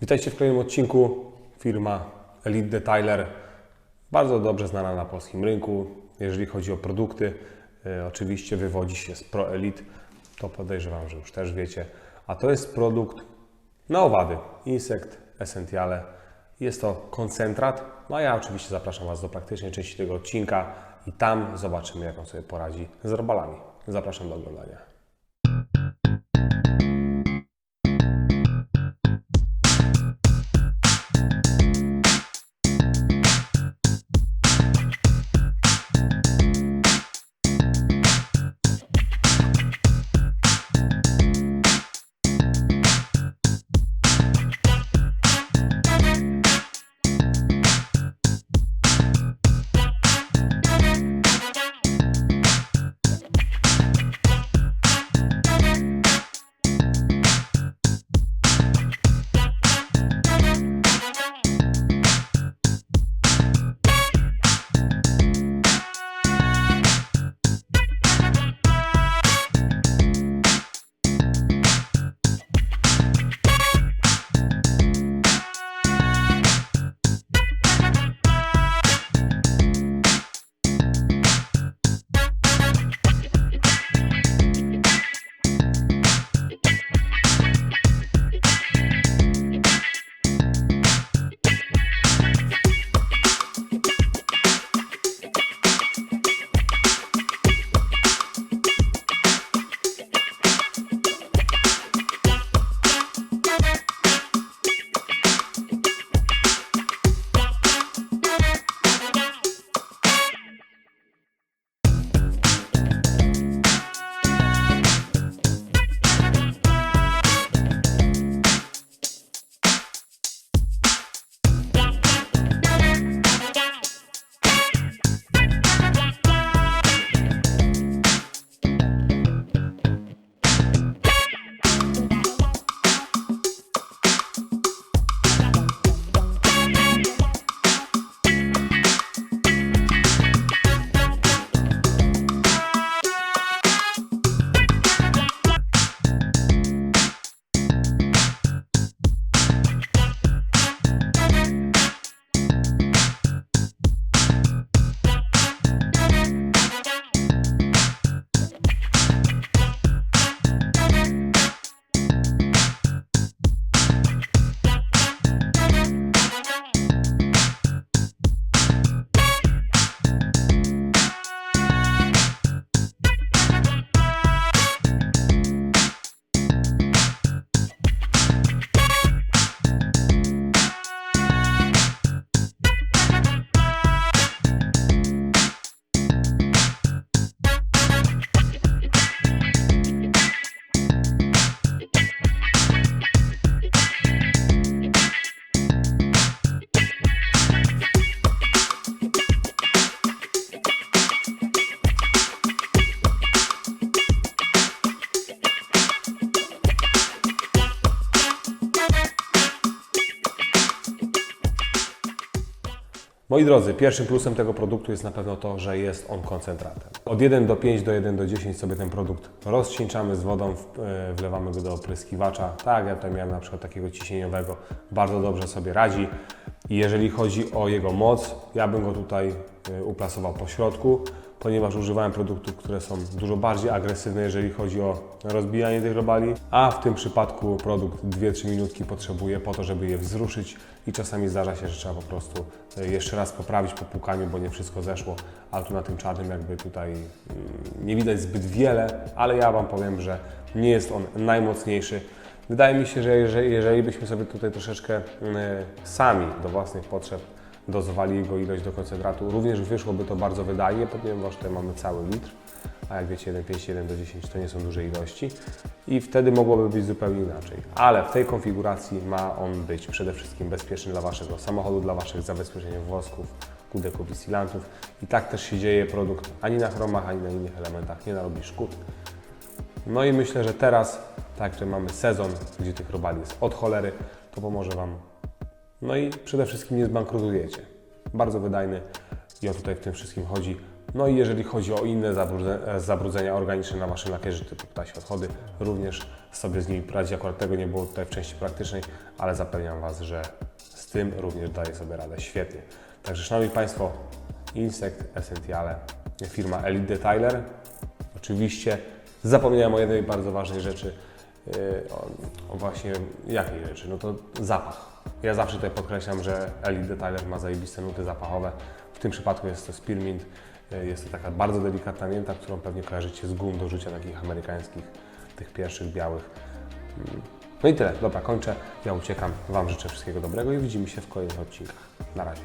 Witajcie w kolejnym odcinku. Firma Elite Detailer, bardzo dobrze znana na polskim rynku. Jeżeli chodzi o produkty, e, oczywiście wywodzi się z Pro Elite, to podejrzewam, że już też wiecie. A to jest produkt na owady, Insect Essentiale. Jest to koncentrat, no a ja oczywiście zapraszam Was do praktycznej części tego odcinka i tam zobaczymy, jak on sobie poradzi z robalami. Zapraszam do oglądania. Moi drodzy, pierwszym plusem tego produktu jest na pewno to, że jest on koncentratem. Od 1 do 5 do 1 do 10 sobie ten produkt rozcieńczamy z wodą, e, wlewamy go do opryskiwacza. Tak, ja tutaj miałem na przykład takiego ciśnieniowego, bardzo dobrze sobie radzi. I jeżeli chodzi o jego moc, ja bym go tutaj e, uplasował po środku, ponieważ używałem produktów, które są dużo bardziej agresywne, jeżeli chodzi o rozbijanie tych robali, a w tym przypadku produkt 2-3 minutki potrzebuje po to, żeby je wzruszyć i czasami zdarza się, że trzeba po prostu e, jeszcze raz poprawić po płukaniu, bo nie wszystko zeszło, ale tu na tym czarnym jakby tutaj mm, nie widać zbyt wiele, ale ja Wam powiem, że nie jest on najmocniejszy. Wydaje mi się, że jeżeli, byśmy sobie tutaj troszeczkę mm, sami do własnych potrzeb dozowali jego ilość do koncentratu, również wyszłoby to bardzo wydajnie, ponieważ tutaj mamy cały litr, a jak wiecie 1,5, 1 do 10 to nie są duże ilości i wtedy mogłoby być zupełnie inaczej. Ale w tej konfiguracji ma on być przede wszystkim bezpieczny dla Waszego samochodu, dla Waszych zabezpieczeń wosków, kudeków i silantów i tak też się dzieje, produkt ani na chromach, ani na innych elementach nie narobi szkód. No i myślę, że teraz, tak, że mamy sezon, gdzie tych robali jest od cholery, to pomoże Wam. No i przede wszystkim nie zbankrutujecie. Bardzo wydajny i o tutaj w tym wszystkim chodzi. No i jeżeli chodzi o inne zabrudze- zabrudzenia organiczne na Waszym lakierze typu ptasie odchody, również sobie z nimi poradzić. Akurat tego nie było tutaj w części praktycznej, ale zapewniam Was, że z tym również daje sobie radę świetnie. Także Szanowni Państwo, Insect Essentiale, firma Elite Detailer. Oczywiście zapomniałem o jednej bardzo ważnej rzeczy, o, o właśnie jakiej rzeczy, no to zapach. Ja zawsze tutaj podkreślam, że Elite Detailer ma zajebiste nuty zapachowe. W tym przypadku jest to Spearmint. Yy, Jest to taka bardzo delikatna mięta, którą pewnie kojarzycie z gum do rzucia takich amerykańskich, tych pierwszych białych. Mm. No i tyle. Dobra, kończę. Ja uciekam. Wam życzę wszystkiego dobrego i widzimy się w kolejnych odcinkach. Na razie.